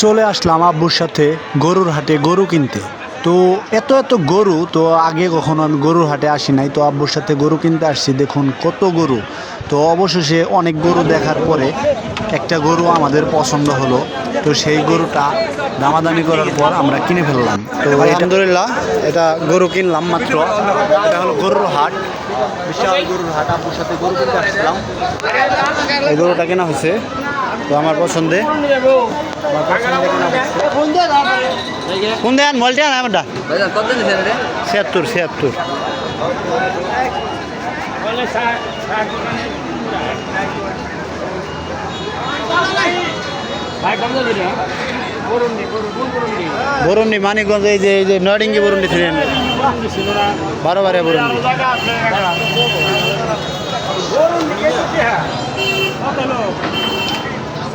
চলে আসলাম আব্বুর সাথে গরুর হাটে গরু কিনতে। তো এত এত গরু তো আগে কখনো আমি গরুর হাটে আসি নাই। তো আব্বুর সাথে গরু কিনতে আসছি দেখুন কত গরু। তো অবশেষে অনেক গরু দেখার পরে একটা গরু আমাদের পছন্দ হলো। তো সেই গরুটা দামাদামি করার পর আমরা কিনে ফেললাম। তো আলহামদুলিল্লাহ এটা গরু কিনলাম মাত্র। এটা হলো গরুর হাট। বিশাল গরুর হাট আব্বুর সাথে গরু কিনতে আসছিলাম। এই গরুটা কেনা হয়েছে। তো আমার পছন্দে। কোন দেন? মলটা না আমারটা। ছিয়াত্তর ছিয়াত্তর। বরুণী, মানিকগঞ্জ, এই যে এই যে নয়ডিঙ্গি বরুণী ছিলেন বারো বারে বরুণী।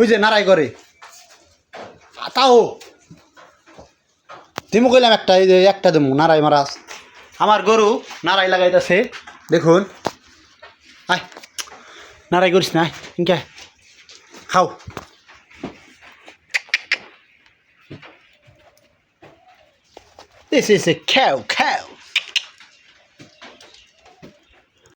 ওই যে নারাই করে তাও দিমু কইলাম একটা, এই যে একটা দিমু নারাই মারাস আমার গরু নারাই লাগাইতেছে, দেখুন। আয় নারাই করিস না ইনকে। আয়। খাও এসে এসে খাও খাও